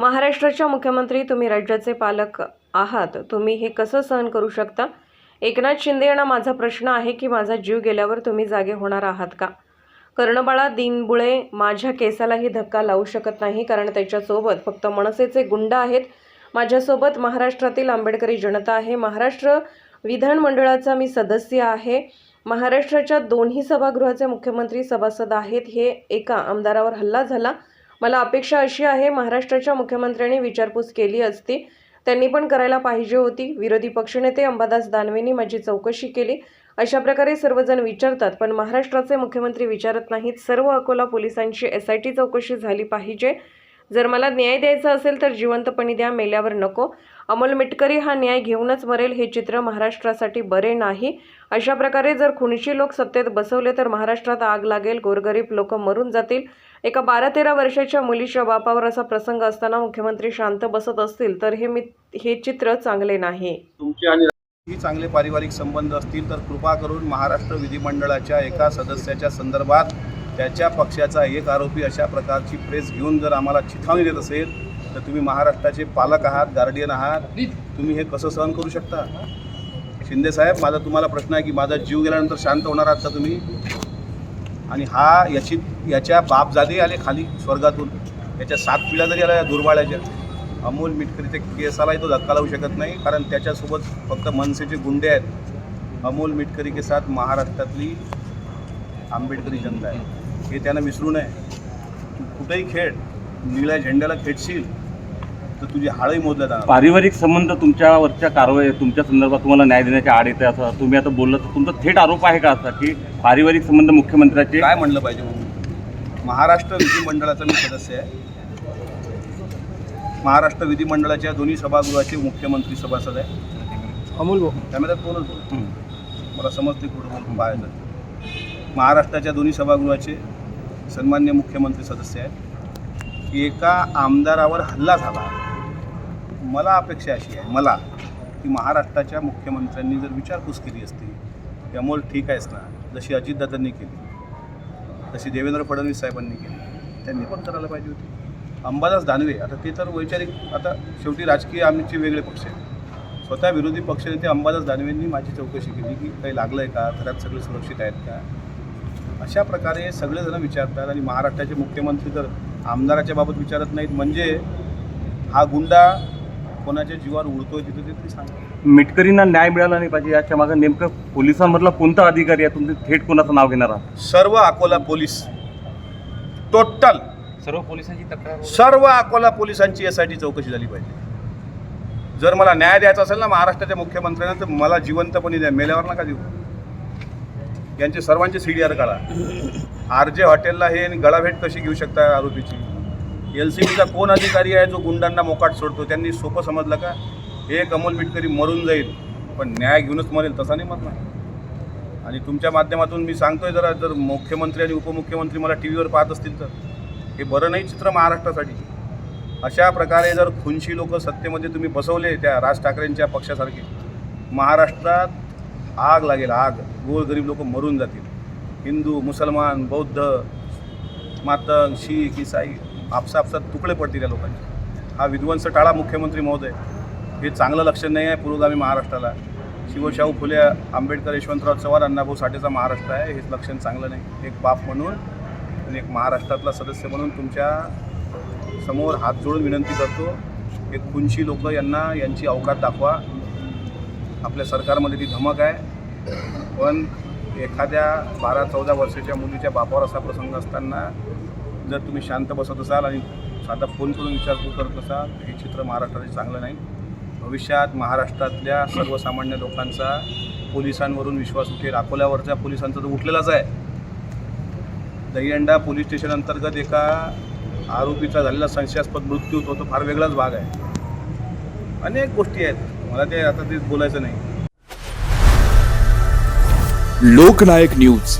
महाराष्ट्राच्या मुख्यमंत्री तुम्ही राज्याचे पालक आहात तुम्ही हे कसं सहन करू शकता? एकनाथ शिंदे यांना माझा प्रश्न आहे की माझा जीव गेल्यावर तुम्ही जागे होणार आहात का? कर्णबाळा दिनबुळे माझ्या केसालाही धक्का लावू शकत नाही कारण त्याच्यासोबत फक्त मनसेचे गुंड आहेत. माझ्यासोबत महाराष्ट्रातील आंबेडकरी जनता आहे. महाराष्ट्र विधानमंडळाचा मी सदस्य आहे. महाराष्ट्राच्या दोन्ही सभागृहाचे मुख्यमंत्री सभासद आहेत. हे एका आमदारावर हल्ला झाला. मला अपेक्षा अशी आहे महाराष्ट्राच्या मुख्यमंत्र्यांनी विचारपूस केली असती त्यांनी पण करायला पाहिजे होती. विरोधी पक्षनेते अंबादास दानवेंनी माझी चौकशी केली. अशा प्रकारे सर्वजण विचारतात पण महाराष्ट्राचे मुख्यमंत्री विचारत नाहीत. सर्व अकोला पोलिसांची एस आय टी चौकशी झाली पाहिजे. जर मला न्याय द्यायचा असेल तर जिवंतपणी द्या मेल्यावर नको. अमोल मिटकरी हा न्याय घेऊनच मरेल हे चित्र महाराष्ट्रासाठी बरे नाही. अशा प्रकारे जर खुणशी लोक सत्तेत बसवले तर महाराष्ट्रात आग लागेल गोरगरीब लोक मरून जातील. एका बारा तेरा वर्षाच्या मुलीच्या बापावर असा प्रसंग असताना मुख्यमंत्री शांत बसत असतील तर हे मी हे चित्र चांगले नाही. ही चांगले पारिवारिक संबंध असतील तर कृपा करून महाराष्ट्र विधिमंडळाच्या एका सदस्याच्या संदर्भात त्याच्या पक्षाचा एक आरोपी अशा प्रकारची प्रेस घेऊन जर आम्हाला चिथावणी देत असेल तर तुम्ही महाराष्ट्राचे पालक आहात गार्डियन आहात. तुम्ही हे कसं सहन करू शकता? शिंदे साहेब माझा तुम्हाला प्रश्न आहे की माझा जीव गेल्यानंतर शांत होणार आहात का तुम्ही? आणि हा याची याच्या बापजादे आले खाली स्वर्गातून. याच्या सात पिढ्या जरी आल्या या दुर्बाळ्याच्या. अमोल मिटकरीच्या केसालाही तो धक्का लावू शकत नाही कारण त्याच्यासोबत फक्त मनसेचे गुंडे आहेत. अमोल मिटकरी के साथ महाराष्ट्रातली आंबेडकरी जनता आहे. हे त्यांना विसरू नये. तू कुठेही खेळ निळ्या झेंड्याला खेळशील तर तुझी हाळही मोजल्या जाणार. पारिवारिक संबंध तुमच्यावरच्या कारवाई तुमच्या संदर्भात तुम्हाला न्याय देण्याच्या आड येते असं तुम्ही आता बोललं तर तुमचा थेट आरोप आहे का असा की पारिवारिक संबंध मुख्यमंत्र्याचे? काय म्हणलं पाहिजे मग महाराष्ट्र विधिमंडळाचा मी सदस्य आहे. महाराष्ट्र विधिमंडळाच्या दोन्ही सभागृहाचे मुख्यमंत्री सभासद आहे. अमोल भाऊ. त्यामध्ये कोणच बोलत हं. मला समजते कुठं बोलून बाहेर महाराष्ट्राच्या दोन्ही सभागृहाचे सन्मान्य मुख्यमंत्री सदस्य आहेत एका आमदारावर हल्ला झाला. मला अपेक्षा अशी आहे मला की महाराष्ट्राच्या मुख्यमंत्र्यांनी जर विचारपूस केली असती त्यामुळे ठीक आहेस ना जशी अजितदादांनी केली तशी देवेंद्र फडणवीस साहेबांनी केली त्यांनी पण करायला पाहिजे होती. अंबादास दानवे आता ते तर वैचारिक आता शेवटी राजकीय आमचे वेगळे पक्ष आहेत. स्वतः विरोधी पक्षनेते अंबादास दानवेंनी माझी चौकशी केली की काही लागलं आहे का घरात सगळे सुरक्षित आहेत का? अशा प्रकारे सगळेजण विचारतात आणि महाराष्ट्राचे मुख्यमंत्री तर आमदाराच्या बाबत विचारत नाहीत. म्हणजे हा गुंडा कोणाच्या जीवावर उडतोय तिथे ते तरी सांगा. मिटकरींना न्याय मिळाला नाही पाहिजे याच्या मागे नेमकं पोलिसांमधला कोणता अधिकारी आहे? तुम्ही थेट कोणाचं नाव घेणार आहात? सर्व अकोला पोलीस. टोटल सर्व पोलिसांची तक्रार सर्व अकोला पोलिसांची एस आय टी चौकशी झाली पाहिजे. जर मला न्याय द्यायचा असेल ना महाराष्ट्राच्या मुख्यमंत्र्यांना तर मला जिवंतपणे द्या मेल्यावर नका देऊ. यांचे सर्वांचे सी डी आर काढा. आर जे हॉटेलला हे आणि गळाभेट कशी घेऊ शकता आरोपीची? एल सी बीचा कोण अधिकारी आहे जो गुंडांना मोकाट सोडतो? त्यांनी सोपं समजलं का? हे अमोल मिटकरी मरून जाईल पण न्याय घेऊनच मरेल तसा नाही मरणार. आणि तुमच्या माध्यमातून मी सांगतोय जरा जर मुख्यमंत्री आणि उपमुख्यमंत्री मला टी व्हीवर पाहत असतील तर. हे बरं नाही चित्र महाराष्ट्रासाठी. अशा प्रकारे जर खुनशी लोक सत्तेमध्ये तुम्ही बसवले त्या राज ठाकरेंच्या पक्षासारखे महाराष्ट्रात आग लागेल आग. गोरगरीब लोक मरून जातील. हिंदू मुसलमान बौद्ध मातंग शीख इसाई आपसापसात तुकडे पडतील या लोकांचे. हा विध्वंस टाळा मुख्यमंत्री महोदय. हे चांगलं लक्षण नाही आहे पुरोगामी महाराष्ट्राला. शिवशाहू फुले आंबेडकर यशवंतराव चव्हाण अण्णाभाऊ साठेचा महाराष्ट्र आहे. हेच लक्षण चांगलं नाही. एक बाप म्हणून आणि एक महाराष्ट्रातला सदस्य म्हणून तुमच्यासमोर हात जोडून विनंती करतो. एक खुनशी लोक यांना यांची अवकात दाखवा. आपल्या सरकारमध्ये ती धमक आहे. पण एखाद्या बारा चौदा वर्षाच्या मुलीच्या बापावर असा प्रसंग असताना जर तुम्ही शांत बसत असाल आणि साधा फोन करून विचारपूस करत असाल हे चित्र महाराष्ट्राचे चांगलं नाही. भविष्यात महाराष्ट्रातल्या सर्वसामान्य लोकांचा पोलिसांवरून विश्वास उठेल. अकोल्यावरच्या पोलिसांचा तर उठलेलाच आहे. दहीहंडा पोलीस स्टेशन अंतर्गत एका आरोपीचा झालेला संशयास्पद मृत्यू तो तो फार वेगळाच भाग आहे. अनेक गोष्टी आहेत. मला ते आता ते बोलायचं नाही. लोकनायक न्यूज.